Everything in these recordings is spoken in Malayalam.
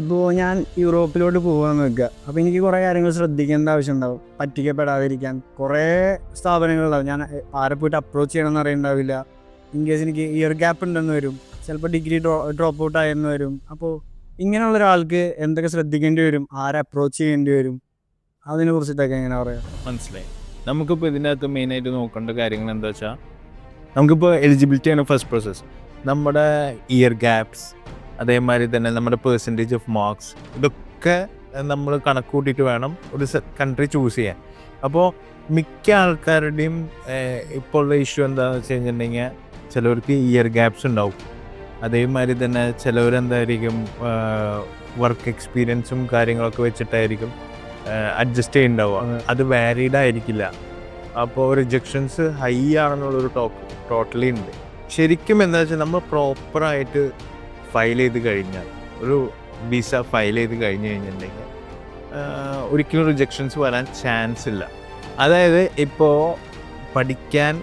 ഇപ്പോൾ ഞാൻ യൂറോപ്പിലോട്ട് പോകാൻ വെക്കുക അപ്പോൾ എനിക്ക് കുറേ കാര്യങ്ങൾ ശ്രദ്ധിക്കേണ്ട ആവശ്യമുണ്ടാവും. പറ്റിക്കപ്പെടാതിരിക്കാൻ. കുറേ സ്ഥാപനങ്ങളുണ്ടാവും. ഞാൻ ആരെ പോയിട്ട് അപ്രോച്ച് ചെയ്യണമെന്ന് അറിയണ്ടാവില്ല. ഇൻ കേസ് എനിക്ക് ഇയർ ഗ്യാപ്പ് ഉണ്ടെന്ന് വരും. ചിലപ്പോൾ ഡിഗ്രി ഡ്രോ ഡ്രോപ്പ് ഔട്ട് ആയെന്ന് വരും. അപ്പോൾ ഇങ്ങനെയുള്ള ഒരാൾക്ക് എന്തൊക്കെ ശ്രദ്ധിക്കേണ്ടി വരും? ആരെ അപ്രോച്ച് ചെയ്യേണ്ടി വരും? അതിനെ കുറിച്ചിട്ടൊക്കെ എങ്ങനെ പറയാം? മനസ്സിലായി. നമുക്കിപ്പോൾ ഇതിനകത്ത് മെയിനായിട്ട് നോക്കേണ്ട കാര്യങ്ങൾ എന്താ വെച്ചാൽ നമുക്കിപ്പോൾ എലിജിബിലിറ്റി ആണ് ഫസ്റ്റ് പ്രോസസ് നമ്മുടെ ഇയർ ഗ്യാപ്സ് അതേമാതിരി തന്നെ നമ്മുടെ പേഴ്സന്റേജ് ഓഫ് മാർക്സ് ഇതൊക്കെ നമ്മൾ കണക്ക് കൂട്ടിയിട്ട് വേണം ഒരു കൺട്രി ചൂസ് ചെയ്യാൻ. അപ്പോൾ മിക്ക ആൾക്കാരുടെയും ഇപ്പോൾ ഉള്ള ഇഷ്യൂ എന്താണെന്ന് വെച്ച് കഴിഞ്ഞിട്ടുണ്ടെങ്കിൽ ചിലവർക്ക് ഇയർ ഗ്യാപ്സ് ഉണ്ടാവും. അതേമാതിരി തന്നെ ചിലവരെന്തായിരിക്കും വർക്ക് എക്സ്പീരിയൻസും കാര്യങ്ങളൊക്കെ വെച്ചിട്ടായിരിക്കും അഡ്ജസ്റ്റ് ചെയ്യുന്നുണ്ടാവുക അത് വാലിഡ് ആയിരിക്കില്ല. അപ്പോൾ റിജക്ഷൻസ് ഹൈ ആണെന്നുള്ളൊരു ടോക്ക് ടോട്ടലി ഉണ്ട്. ശരിക്കും എന്താ വെച്ചാൽ നമ്മൾ പ്രോപ്പറായിട്ട് ഫയൽ ചെയ്ത് കഴിഞ്ഞാൽ ഒരു വിസ ഫയൽ ചെയ്ത് കഴിഞ്ഞ് കഴിഞ്ഞിട്ടുണ്ടെങ്കിൽ ഒരിക്കലും റിജക്ഷൻസ് വരാൻ ചാൻസ് ഇല്ല. അതായത് ഇപ്പോൾ പഠിക്കാൻ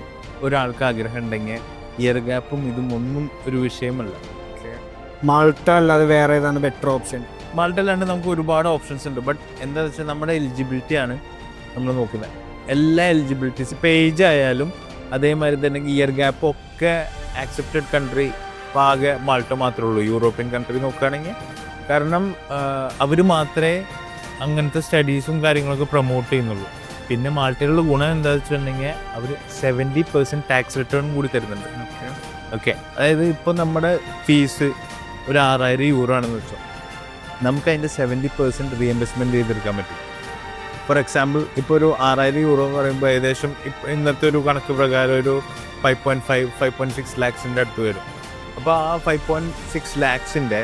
ഒരാൾക്ക് ആഗ്രഹം ഉണ്ടെങ്കിൽ ഇയർ ഗ്യാപ്പും ഇതും ഒന്നും ഒരു വിഷയമല്ല. മാൾട്ട അല്ലാതെ വേറെ ഏതാണ് ബെറ്റർ ഓപ്ഷൻ മാൾട്ടല്ലാണ്ട് നമുക്ക് ഒരുപാട് ഓപ്ഷൻസ് ഉണ്ട്. ബട്ട് എന്താ വെച്ചാൽ നമ്മുടെ എലിജിബിലിറ്റി ആണ് നമ്മൾ നോക്കുന്നത്. എല്ലാ എലിജിബിലിറ്റീസ് പേജ് ആയാലും അതേമാതിരി തന്നെ ഇയർ ഗ്യാപ്പ് ഒക്കെ ആക്സെപ്റ്റഡ് കൺട്രി ആകെ മാൾട്ട മാത്രമേ ഉള്ളൂ യൂറോപ്യൻ കൺട്രി നോക്കുകയാണെങ്കിൽ. കാരണം അവർ മാത്രമേ അങ്ങനത്തെ സ്റ്റഡീസും കാര്യങ്ങളൊക്കെ പ്രൊമോട്ട് ചെയ്യുന്നുള്ളൂ. പിന്നെ മാൾട്ടയിലുള്ള ഗുണം എന്താ വെച്ചിട്ടുണ്ടെങ്കിൽ അവർ സെവന്റി പെർസെന്റ് ടാക്സ് റിട്ടേൺ കൂടി തരുന്നുണ്ട്. ഓക്കെ അതായത് ഇപ്പോൾ നമ്മുടെ ഫീസ് ഒരു ആറായിരം യൂറോ ആണെന്ന് വെച്ചോ. നമുക്ക് അതിന്റെ സെവന്റി പെർസെന്റ് റീഎംബേഴ്സ്മെന്റ് ചെയ്തെടുക്കാൻ പറ്റും. ഫോർ എക്സാമ്പിൾ ഇപ്പോൾ ഒരു ആറായിരം യൂറോ എന്ന് പറയുമ്പോൾ ഏകദേശം ഇപ്പം ഇന്നത്തെ ഒരു കണക്ക് പ്രകാരം ഒരു five point five five point six ലാക്സിന്റെ അടുത്ത് വരും. അപ്പോൾ ആ ഫൈവ് പോയിന്റ് സിക്സ് ലാക്സിന്റെ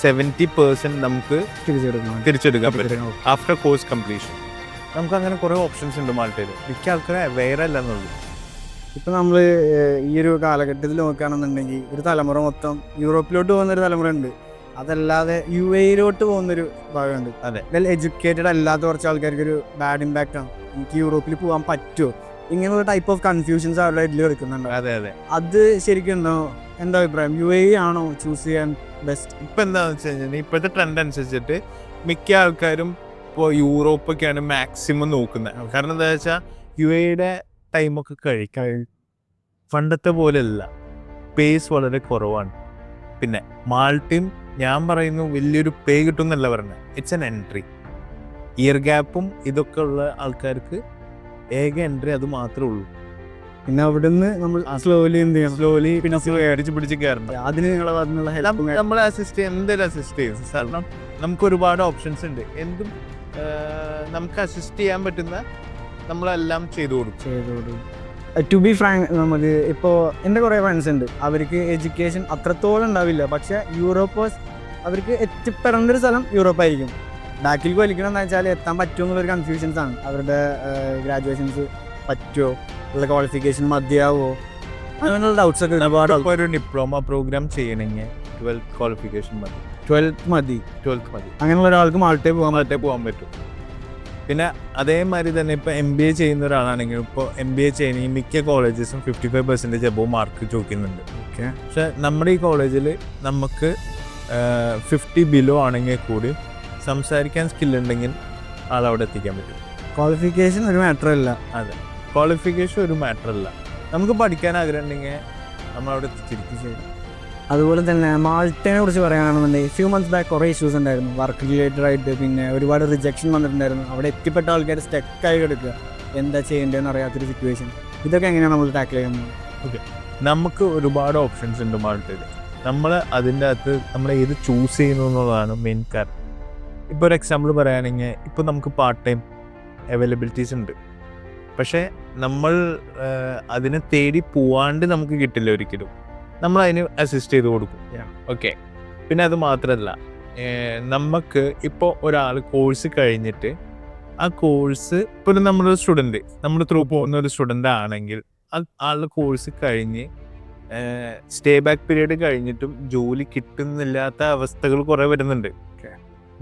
സെവന്റി പെർസെന്റ് നമുക്ക് തിരിച്ചെടുക്കാം തിരിച്ചെടുക്കാൻ പറ്റും. ആഫ്റ്റർ കോഴ്സ് കംപ്ലീഷൻ നമുക്ക് അങ്ങനെ കുറേ ഓപ്ഷൻസ് ഉണ്ട് മാൾട്ടയിൽ മിക്ക ആൾക്കാരെ അവെയർ അല്ല എന്നുള്ളൂ ഇപ്പൊ നമ്മൾ ഈ ഒരു കാലഘട്ടത്തിൽ നോക്കുകയാണെന്നുണ്ടെങ്കിൽ ഒരു തലമുറ മൊത്തം യൂറോപ്പിലോട്ട് പോകുന്ന ഒരു തലമുറ ഉണ്ട്. അതല്ലാതെ യു എയിലോട്ട് പോകുന്നൊരു ഭാഗമുണ്ട്. അതെ. വെൽ എഡ്യൂക്കേറ്റഡ് അല്ലാത്ത കുറച്ച് ആൾക്കാർക്ക് ഒരു ബാഡ് ഇമ്പാക്റ്റ് ആണ്. എനിക്ക് യൂറോപ്പിൽ പോകാൻ പറ്റുമോ? ഇങ്ങനെയുള്ള ടൈപ്പ് ഓഫ് കൺഫ്യൂഷൻസ് അവരുടെ ഇതിൽ എടുക്കുന്നുണ്ട്. അതെ അതെ. അത് ശരിക്കും ഉണ്ടോ എന്താ അഭിപ്രായം? യു എ ആണോ ചൂസ് ചെയ്യാൻ ബെസ്റ്റ് ഇപ്പൊ എന്താന്ന് വെച്ച് കഴിഞ്ഞാൽ ഇപ്പോഴത്തെ ട്രെൻഡ് അനുസരിച്ചിട്ട് മിക്ക ആൾക്കാരും ഇപ്പോൾ യൂറോപ്പൊക്കെയാണ് മാക്സിമം നോക്കുന്നത് കാരണം എന്താ വെച്ചാൽ യു എയുടെ ടൈമൊക്കെ കഴിക്കാൻ പണ്ടത്തെ പോലെയല്ല. പേസ് വളരെ കുറവാണ്. പിന്നെ മാൾട്ടിൻ ഞാൻ പറയുന്നു വലിയൊരു പേ കിട്ടും എന്നല്ല പറഞ്ഞത് ഇറ്റ്സ് എൻ എൻട്രി ഇയർ ഗ്യാപ്പും ഇതൊക്കെ ഉള്ള ആൾക്കാർക്ക് ഏക എൻട്രി അത് മാത്രമേ ഉള്ളൂ. പിന്നെ അവിടുന്ന് നമ്മൾ സ്ലോലി എന്ത് ചെയ്യണം? സ്ലോലി പിന്നെ അടിച്ച് പിടിച്ച് കയറണം അതിന് നിങ്ങളെ ഭാഗത്തുനിന്നുള്ള നമ്മൾ നമ്മളെ അസിസ്റ്റ് ചെയ്യും എന്തെങ്കിലും അസിസ്റ്റ് ചെയ്യും കാരണം നമുക്ക് ഒരുപാട് ഓപ്ഷൻസ് ഉണ്ട്. എന്തും നമുക്ക് അസിസ്റ്റ് ചെയ്യാൻ പറ്റുന്ന നമ്മളെല്ലാം ചെയ്തു കൊടുക്കും. ചെയ്തു കൊടുക്കും. ടു ബി ഫ്രാങ്ക് നമുക്ക് ഇപ്പോൾ എന്റെ കുറേ ഫ്രണ്ട്സ് ഉണ്ട്. അവർക്ക് എഡ്യൂക്കേഷൻ അത്രത്തോളം ഉണ്ടാവില്ല. പക്ഷേ യൂറോപ്പ് അവർക്ക് എത്തിപ്പെടേണ്ട ഒരു സ്ഥലം യൂറോപ്പായിരിക്കും. ബാക്കിൽ വലിക്കണമെന്ന് വെച്ചാൽ എത്താൻ പറ്റുമോ എന്നുള്ളൊരു കൺഫ്യൂഷൻസ് ആണ്. അവരുടെ ഗ്രാജുവേഷൻസ് പറ്റുമോ? ഉള്ള ക്വാളിഫിക്കേഷൻ മതിയാവോ? അങ്ങനെയുള്ള ഡൗട്ട്സ് ഒക്കെ ഒരുപാട് ഒരു ഡിപ്ലോമ പ്രോഗ്രാം ചെയ്യണമെങ്കിൽ ട്വൽത്ത് ക്വാളിഫിക്കേഷൻ മതി. ട്വൽത്ത് മതി. ട്വൽത്ത് മതി. അങ്ങനെയുള്ള ഒരാൾക്ക് മാൾട്ടേ പോകാൻ മാൾട്ടേ പോകാൻ പറ്റും. പിന്നെ അതേമാതിരി തന്നെ ഇപ്പോൾ എം ബി എ ചെയ്യുന്ന ഒരാളാണെങ്കിൽ ഇപ്പോൾ എം ബി എ ചെയ്യണമെങ്കിൽ മിക്ക കോളേജസും fifty five percentage above mark ചോദിക്കുന്നുണ്ട്. ഓക്കെ പക്ഷെ നമ്മുടെ ഈ കോളേജിൽ നമുക്ക് ഫിഫ്റ്റി ബിലോ ആണെങ്കിൽ കൂടി സംസാരിക്കാൻ സ്കില്ലുണ്ടെങ്കിൽ ആളവിടെ എത്തിക്കാൻ പറ്റും. ക്വാളിഫിക്കേഷൻ ഒരു മാറ്റർ അല്ല അതെ. ക്വാളിഫിക്കേഷൻ ഒരു മാറ്റർ അല്ല നമുക്ക് പഠിക്കാൻ ആഗ്രഹം ഉണ്ടെങ്കിൽ നമ്മൾ നമ്മളവിടെ എത്തിച്ചിരിക്കും ചെയ്യും. അതുപോലെ തന്നെ മാൾട്ടനെ കുറിച്ച് പറയുകയാണെന്നുണ്ടെങ്കിൽ ഫ്യൂ മന്ത്സ് ബാക്ക് കുറേ ഇഷ്യൂസ് ഉണ്ടായിരുന്നു. വർക്ക് റിലേറ്റഡ് ആയിട്ട് പിന്നെ ഒരുപാട് റിജക്ഷൻ വന്നിട്ടുണ്ടായിരുന്നു. അവിടെ എത്തിപ്പെട്ട ആൾക്കാർ സ്റ്റക്കായി കിടക്കുക. എന്താ ചെയ്യേണ്ടതെന്ന് അറിയാത്തൊരു സിറ്റുവേഷൻ ഇതൊക്കെ എങ്ങനെയാണ് നമ്മൾ ടാക്കിൾ ചെയ്യുന്നത് ഓക്കെ നമുക്ക് ഒരുപാട് ഓപ്ഷൻസ് ഉണ്ട് മാൾട്ടയിൽ നമ്മൾ അതിന്റെ അകത്ത് നമ്മൾ ഏത് ചൂസ് ചെയ്യുന്നു എന്നുള്ളതാണ് മെയിൻ കാരണം. ഇപ്പോൾ ഒരു എക്സാമ്പിൾ പറയുകയാണെങ്കിൽ ഇപ്പോൾ നമുക്ക് പാർട്ട് ടൈം അവൈലബിലിറ്റീസ് ഉണ്ട്. പക്ഷേ നമ്മൾ അതിനെ തേടി പോവാണ്ട് നമുക്ക് കിട്ടില്ല ഒരിക്കലും. നമ്മൾ അതിന് അസിസ്റ്റ് ചെയ്ത് കൊടുക്കും. ഓക്കെ പിന്നെ അത് മാത്രമല്ല നമുക്ക് ഇപ്പോൾ ഒരാൾ കോഴ്സ് കഴിഞ്ഞിട്ട് ആ കോഴ്സ് ഇപ്പോൾ നമ്മളൊരു സ്റ്റുഡന്റ് നമ്മൾ ത്രൂ പോകുന്ന ഒരു സ്റ്റുഡന്റ് ആണെങ്കിൽ ആ ആളുടെ കോഴ്സ് കഴിഞ്ഞ് സ്റ്റേ ബാക്ക് പീരീഡ് കഴിഞ്ഞിട്ടും ജോലി കിട്ടുന്നില്ലാത്ത അവസ്ഥകൾ കുറേ വരുന്നുണ്ട്.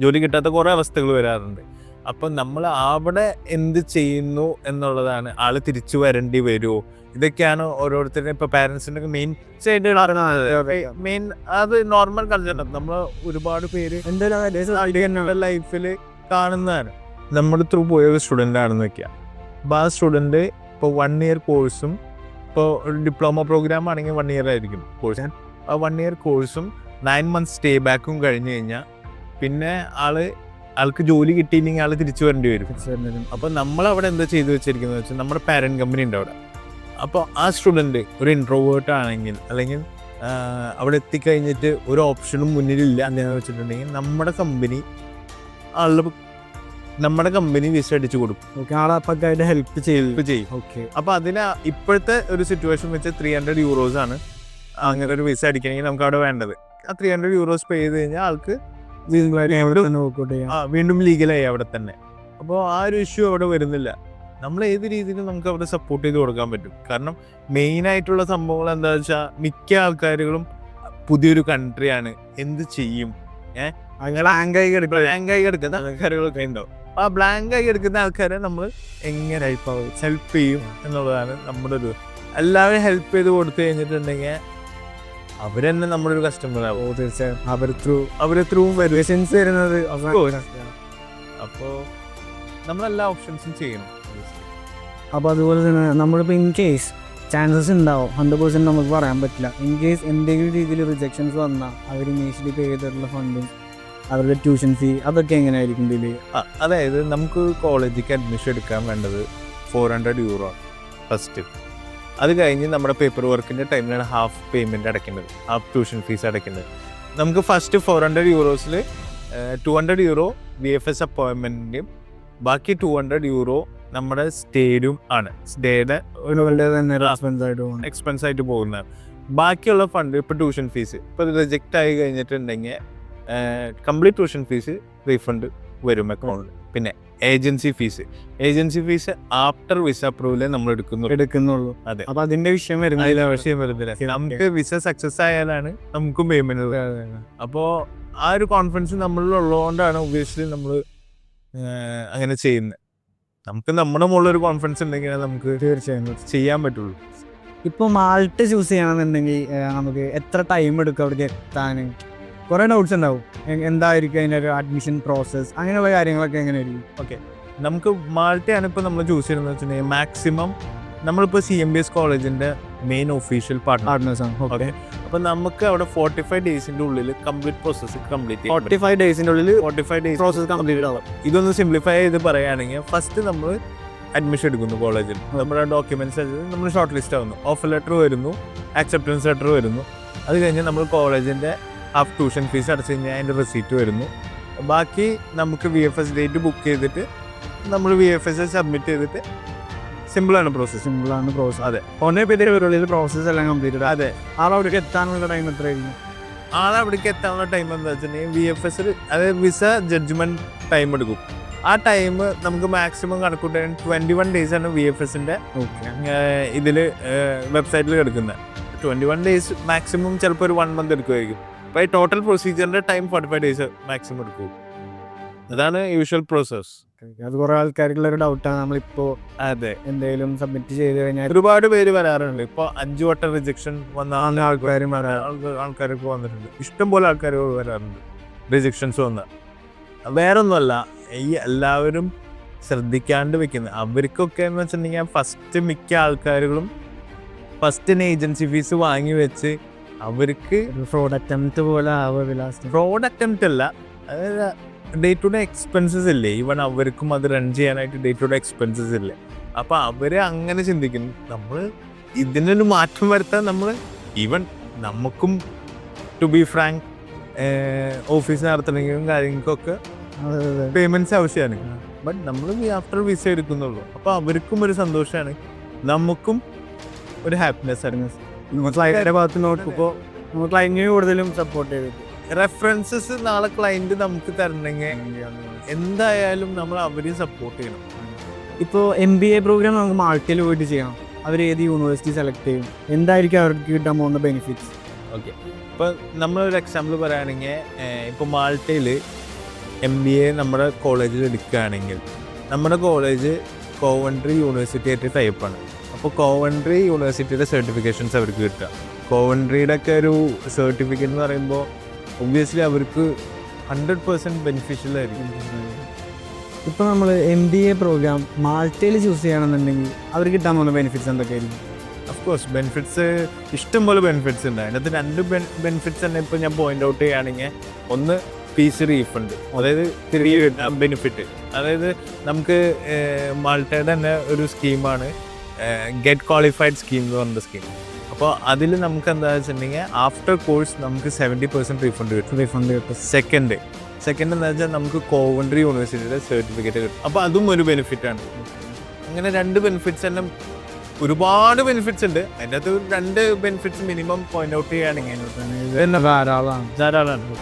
ജോലി കിട്ടാത്ത കുറേ അവസ്ഥകൾ വരാറുണ്ട്. അപ്പം നമ്മൾ അവിടെ എന്ത് ചെയ്യുന്നു എന്നുള്ളതാണ് ആൾ തിരിച്ചു വരേണ്ടി വരുമോ ഇതൊക്കെയാണ് ഓരോരുത്തരുടെ ഇപ്പൊ പാരന്റ്സിന്റെ മെയിൻ മെയിൻ അത് നോർമൽ കൾച്ചർ നമ്മൾ ഒരുപാട് പേര് എന്റെ ലൈഫിൽ കാണുന്നതാണ്. നമ്മൾ ത്രൂ പോയ ഒരു സ്റ്റുഡന്റ് ആണെന്ന് വെക്കുക അപ്പോൾ ആ സ്റ്റുഡന്റ് ഇപ്പോൾ വൺ ഇയർ കോഴ്സും ഇപ്പോൾ ഡിപ്ലോമ പ്രോഗ്രാം ആണെങ്കിൽ വൺ ഇയർ ആയിരിക്കും കോഴ്സ് ആ വൺ ഇയർ കോഴ്സും നയൻ മന്ത്സ് സ്റ്റേ ബാക്കും കഴിഞ്ഞ് കഴിഞ്ഞാൽ പിന്നെ ആൾ ആൾക്ക് ജോലി കിട്ടിയില്ലെങ്കിൽ ആൾ തിരിച്ചു വരേണ്ടി വരും. അപ്പോൾ നമ്മൾ അവിടെ എന്താ ചെയ്തു വെച്ചിരിക്കുന്നത് വെച്ചാൽ നമ്മുടെ പാരന്റ് കമ്പനി ഉണ്ട് അവിടെ. അപ്പോൾ ആ സ്റ്റുഡന്റ് ഒരു ഇൻട്രോവേർട്ട് ആണെങ്കിൽ അല്ലെങ്കിൽ അവിടെ എത്തിക്കഴിഞ്ഞിട്ട് ഒരു ഓപ്ഷനും മുന്നിലില്ല എന്ന് വെച്ചിട്ടുണ്ടെങ്കിൽ നമ്മുടെ കമ്പനി ആളുടെ നമ്മുടെ കമ്പനി വിസ അടിച്ചു കൊടുക്കും. ഓക്കെ ആളെ ഹെൽപ്പ് ചെയ്തു ഇപ്പൊ ചെയ്യും. ഓക്കെ. അപ്പോൾ അതിന് ഇപ്പോഴത്തെ ഒരു സിറ്റുവേഷൻ വെച്ച് ത്രീ ഹൺഡ്രഡ് യൂറോസ് ആണ്. അങ്ങനെ ഒരു വിസ അടിക്കണമെങ്കിൽ നമുക്ക് അവിടെ വേണ്ടത്. ആ ത്രീ ഹൺഡ്രഡ് യൂറോസ് പേ ചെയ്ത് കഴിഞ്ഞാൽ ആൾക്ക് വീണ്ടും ലീഗലായി അവിടെ തന്നെ. അപ്പോൾ ആ ഒരു ഇഷ്യൂ അവിടെ വരുന്നില്ല. നമ്മൾ ഏത് രീതിയിലും നമുക്ക് അവിടെ സപ്പോർട്ട് ചെയ്ത് കൊടുക്കാൻ പറ്റും? കാരണം മെയിൻ ആയിട്ടുള്ള സംഭവങ്ങൾ എന്താ വെച്ചാൽ മിക്ക ആൾക്കാരുകളും പുതിയൊരു കൺട്രിയാണ് എന്ത് ചെയ്യും? അങ്ങനെ ആയി എടുക്കുക ബ്ലാങ്ക് ആയി എടുക്കുന്ന ആൾക്കാരുകളൊക്കെ ഉണ്ടാവും. ആ ബ്ലാങ്ക് ആയി എടുക്കുന്ന ആൾക്കാരെ നമ്മൾ എങ്ങനെ ഹെൽപ്പ് ചെയ്യും എന്നുള്ളതാണ് നമ്മുടെ ഒരു എല്ലാവരും ഹെൽപ്പ് ചെയ്ത് കൊടുത്തു കഴിഞ്ഞിട്ടുണ്ടെങ്കിൽ അവരെന്നെ നമ്മുടെ ഒരു കസ്റ്റമർ ആവും തീർച്ചയായും. അവർ ത്രൂ അവർ ത്രൂ വരുന്നത്. അപ്പോൾ നമ്മളെല്ലാ ഓപ്ഷൻസും ചെയ്യണം അപ്പോൾ അതുപോലെ തന്നെ നമ്മളിപ്പോൾ ഇൻ കേസ് ചാൻസസ് ഉണ്ടാവും ഹൺഡ്രഡ് പെർസെന്റ് നമുക്ക് പറയാൻ പറ്റില്ല. ഇൻ കേസ് എന്തെങ്കിലും രീതിയിൽ റിജക്ഷൻസ് വന്നാൽ അവർ ഇനീഷ്യലി പേ ചെയ്തിട്ടുള്ള ഫണ്ടും അവരുടെ ട്യൂഷൻ ഫീ അതൊക്കെ എങ്ങനെയായിരിക്കും ഇതിൽ അതായത് നമുക്ക് കോളേജിലേക്ക് അഡ്മിഷൻ എടുക്കാൻ വേണ്ടത് ഫോർ ഹൺഡ്രഡ് യൂറോ ഫസ്റ്റ് അത് കഴിഞ്ഞ് നമ്മുടെ പേപ്പർ വർക്കിന്റെ ടൈമിലാണ് ഹാഫ് പേയ്മെന്റ് അടയ്ക്കേണ്ടത്. ഹാഫ് ട്യൂഷൻ ഫീസ് അടയ്ക്കേണ്ടത്. നമുക്ക് first four hundred യൂറോസിൽ two hundred euro V F S അപ്പോയിൻമെന്റിന്റെയും ബാക്കി ടു ഹൺഡ്രഡ് യൂറോ നമ്മുടെ സ്റ്റേയും ആണ്. സ്റ്റേയുടെ തന്നെ എക്സ്പെൻസ് ആയിട്ട് പോകുന്നത്. ബാക്കിയുള്ള ഫണ്ട് ഇപ്പോൾ ട്യൂഷൻ ഫീസ് ഇപ്പോൾ റിജക്റ്റ് ആയി കഴിഞ്ഞിട്ടുണ്ടെങ്കിൽ കംപ്ലീറ്റ് ട്യൂഷൻ ഫീസ് റീഫണ്ട് വരും അക്കൗണ്ടിൽ പിന്നെ agency fees. Agency fees after visa അപ്രൂവലേ നമ്മൾ എടുക്കുന്നു. എടുക്കുന്നുള്ളൂ. അതെ. അപ്പൊ അതിന്റെ വിഷയം വരുന്നില്ല വിഷയം വരുന്നില്ല. നമുക്ക് വിസ സക്സസ് ആയാലാണ് നമുക്കും പേയ്മെന്റ് അപ്പോ ആ ഒരു കോൺഫിഡൻസ് നമ്മളിൽ ഉള്ളതുകൊണ്ടാണ് ഒബിയസ്ലി നമ്മൾ അങ്ങനെ ചെയ്യുന്നത് നമുക്ക് നമ്മുടെ മുകളിൽ ഒരു കോൺഫിഡൻസ് ഉണ്ടെങ്കിൽ നമുക്ക് തീർച്ചയായും. ചെയ്യാൻ പറ്റുള്ളൂ. ഇപ്പോൾ മാൾട്ട് ചൂസ് ചെയ്യണമെന്നുണ്ടെങ്കിൽ നമുക്ക് എത്ര ടൈം എടുക്കും അവിടേക്ക് എത്താൻ? കുറേ ഡൗട്ട്സ് ഉണ്ടാവും. എന്തായിരിക്കും അതിന്റെ ഒരു അഡ്മിഷൻ പ്രോസസ്സ് അങ്ങനെയുള്ള കാര്യങ്ങളൊക്കെ എങ്ങനെയായിരിക്കും? ഓക്കെ നമുക്ക് മാൾട്ടയാണ് ഇപ്പോൾ നമ്മൾ ചൂസ് ചെയ്യുന്നത് വെച്ചിട്ടുണ്ടെങ്കിൽ മാക്സിമം നമ്മളിപ്പോൾ സി എം ബി എസ് കോളേജിന്റെ മെയിൻ ഒഫീഷ്യൽ ആണ്. ഓക്കെ അപ്പോൾ നമുക്ക് അവിടെ ഫോർട്ടി ഫൈവ് ഡേയ്സിന്റെ ഉള്ളിൽ complete process complete forty five ഡേയ്സിന്റെ ഉള്ളിൽ forty five days process complete ആവും. ഇതൊന്ന് സിംപ്ലിഫൈ ചെയ്ത് പറയുകയാണെങ്കിൽ ഫസ്റ്റ് നമ്മൾ അഡ്മിഷൻ എടുക്കുന്നു കോളേജിൽ നമ്മുടെ ഡോക്യുമെന്റ്സ് നമ്മൾ ഷോർട്ട് ലിസ്റ്റ് ആവുന്നു. ഓഫർ ലെറ്റർ വരുന്നു. ആക്സെപ്റ്റൻസ് ലെറ്റർ വരുന്നു. അത് കഴിഞ്ഞ് നമ്മൾ കോളേജിന്റെ ഹാഫ് ട്യൂഷൻ ഫീസ് അടച്ചു കഴിഞ്ഞാൽ അതിന്റെ റെസീറ്റ് വരുന്നു. ബാക്കി നമുക്ക് V F S date book ചെയ്തിട്ട് നമ്മൾ വി എഫ് എസ് സബ്മിറ്റ് ചെയ്തിട്ട് സിമ്പിളാണ് പ്രോസസ്സ് സിമ്പിളാണ് പ്രോസസ്സ് അതെ. ഒന്നേ പേര് ഉള്ളിൽ പ്രോസസ്സ് എല്ലാം കംപ്ലീറ്റ് അതെ. ആളവിടേക്ക് എത്താനുള്ള ടൈം എത്രയായിരിക്കും? ആൾ അവിടേക്ക് എത്താനുള്ള ടൈം എന്താ വെച്ചിട്ടുണ്ടെങ്കിൽ വി എഫ് എസ് അതായത് വിസ ജഡ്ജ്മെന്റ് ടൈം എടുക്കും. ആ ടൈം നമുക്ക് മാക്സിമം കണക്കൂട്ടാൻ ട്വന്റി വൺ ഡേയ്സ് ആണ് വി എഫ് എസിന്റെ ഇതിൽ വെബ്സൈറ്റിൽ കിടക്കുന്നത് ട്വന്റി വൺ ഡേയ്സ് മാക്സിമം ചിലപ്പോൾ ഒരു വൺ മന്ത് എടുക്കുമായിരിക്കും അപ്പോൾ ഈ total പ്രൊസീജിയറിന്റെ time forty five days maximum എടുക്കും. അതാണ് യൂഷ്വൽ പ്രോസസ് അത് കുറേ ആൾക്കാർക്കുള്ള ഒരു ഡൗട്ടാണ് നമ്മളിപ്പോൾ അതെ. എന്തെങ്കിലും സബ്മിറ്റ് ചെയ്ത് കഴിഞ്ഞാൽ ഒരുപാട് പേര് വരാറുണ്ട്. ഇപ്പോൾ അഞ്ചു വട്ടം റിജക്ഷൻ വന്ന ആൾക്കാരും ആൾക്കാരൊക്കെ വന്നിട്ടുണ്ട്. ഇഷ്ടംപോലെ ആൾക്കാർ വരാറുണ്ട്. റിജക്ഷൻസ് വന്ന. വേറൊന്നുമല്ല. ഈ എല്ലാവരും ശ്രദ്ധിക്കാണ്ട് വെക്കുന്നത് അവർക്കൊക്കെ എന്ന് വെച്ചിട്ടുണ്ടെങ്കിൽ ഫസ്റ്റ് മിക്ക ആൾക്കാരുകളും ഫസ്റ്റിന് ഏജൻസി ഫീസ് വാങ്ങി വെച്ച് അവർക്ക് ഫ്രോഡ് അറ്റംപ്റ്റ് പോലെ ഫ്രോഡ് അറ്റംപ്റ്റ് അല്ല. ഡേ ടു ഡേ എക്സ്പെൻസസ് ഇല്ലേ? ഈവൻ അവർക്കും അത് റൺ ചെയ്യാനായിട്ട് ഡേ ടു ഡേ എക്സ്പെൻസസ് ഇല്ലേ? അപ്പൊ അവർ അങ്ങനെ ചിന്തിക്കുന്നു. നമ്മൾ ഇതിനൊരു മാറ്റം വരുത്താൻ നമ്മൾ ഈവൻ നമുക്കും ടു ബി ഫ്രാങ്ക് ഓഫീസ് നടത്തണമെങ്കിലും കാര്യങ്ങൾക്കൊക്കെ പേയ്മെന്റ്സ് ആവശ്യമാണ്. ബട്ട് നമ്മൾ ആഫ്റ്റർ വിസ എടുക്കുന്നുള്ളൂ. അപ്പൊ അവർക്കും ഒരു സന്തോഷമാണ്. നമുക്കും ഒരു ഹാപ്പിനെസ് ആണ്. നമ്മൾ ക്ലയന്റിന്റെ ഭാഗത്ത് നോക്കുമ്പോൾ നമ്മൾ ക്ലയന്റിന് കൂടുതലും സപ്പോർട്ട് ചെയ്തിട്ട്. റെഫറൻസസ് നാളെ ക്ലയന്റ് നമുക്ക് തരണമെങ്കിൽ എന്തായാലും നമ്മൾ അവരെയും സപ്പോർട്ട് ചെയ്യണം. ഇപ്പോൾ എം ബി എ പ്രോഗ്രാം നമുക്ക് മാൾട്ടിയിൽ പോയിട്ട് ചെയ്യാം. അവർ ഏത് യൂണിവേഴ്സിറ്റി സെലക്ട് ചെയ്യും? എന്തായിരിക്കും അവർക്ക് കിട്ടാൻ പോകുന്ന ബെനിഫിറ്റ്സ് ഓക്കെ ഇപ്പോൾ നമ്മളൊരു എക്സാമ്പിൾ പറയുകയാണെങ്കിൽ ഇപ്പോൾ മാൾട്ടയിൽ എം ബി എ നമ്മുടെ കോളേജിൽ എടുക്കുകയാണെങ്കിൽ നമ്മുടെ കോളേജ് കോവൻട്രി യൂണിവേഴ്സിറ്റി ആയിട്ട് ടൈപ്പാണ് അപ്പോൾ കോവൻട്രി യൂണിവേഴ്സിറ്റിയുടെ സർട്ടിഫിക്കേഷൻസ് അവർക്ക് കിട്ടുക. കോവൻട്രിയുടെ ഒക്കെ ഒരു സർട്ടിഫിക്കറ്റ് എന്ന് പറയുമ്പോൾ ഒബ്വിയസ്ലി അവർക്ക് ഹൺഡ്രഡ് പെർസെന്റ് ബെനിഫിഷ്യൽ ആയിരിക്കും. ഇപ്പോൾ നമ്മൾ എം ബി എ പ്രോഗ്രാം മാൾട്ടയിൽ ചൂസ് ചെയ്യണമെന്നുണ്ടെങ്കിൽ അവർക്ക് കിട്ടാൻ പോകുന്ന ബെനിഫിറ്റ്സ് എന്തൊക്കെയായിരിക്കും? കോഴ്സ് ബെനിഫിറ്റ്സ് ഇഷ്ടംപോലെ ബെനിഫിറ്റ്സ് ഉണ്ട്. അതിനകത്ത് രണ്ട് ബെനിഫിറ്റ്സ് തന്നെ ഇപ്പോൾ ഞാൻ പോയിന്റ് ഔട്ട് ചെയ്യുകയാണെങ്കിൽ ഒന്ന് ഫീസ് റീഫണ്ട് അതായത് തിരികെ ബെനിഫിറ്റ് അതായത് നമുക്ക് മാൾട്ടയുടെ തന്നെ ഒരു സ്കീമാണ് ഗെറ്റ് ക്വാളിഫൈഡ് സ്കീം എന്ന് പറഞ്ഞ സ്കീം അപ്പോൾ അതിൽ നമുക്ക് എന്താ വെച്ചിട്ടുണ്ടെങ്കിൽ ആഫ്റ്റർ കോഴ്സ് നമുക്ക് സെവന്റി പെർസെന്റ് റീഫണ്ട് കിട്ടും. റീഫണ്ട് കിട്ടും. സെക്കൻഡ് സെക്കൻഡ് എന്ന് വെച്ചാൽ നമുക്ക് കോവൻട്രി യൂണിവേഴ്സിറ്റിയുടെ സർട്ടിഫിക്കറ്റ് കിട്ടും. അപ്പോൾ അതും ഒരു ബെനിഫിറ്റ് ആണ്. അങ്ങനെ രണ്ട് ബെനിഫിറ്റ്സ് എല്ലാം ഒരുപാട് ബെനിഫിറ്റ്സ് ഉണ്ട്. അതിന്റെ അകത്ത് രണ്ട് ബെനിഫിറ്റ്സ് മിനിമം പോയിന്റ് ഔട്ട് ചെയ്യുകയാണെങ്കിൽ ധാരാളമാണ്. ധാരാളമാണ്.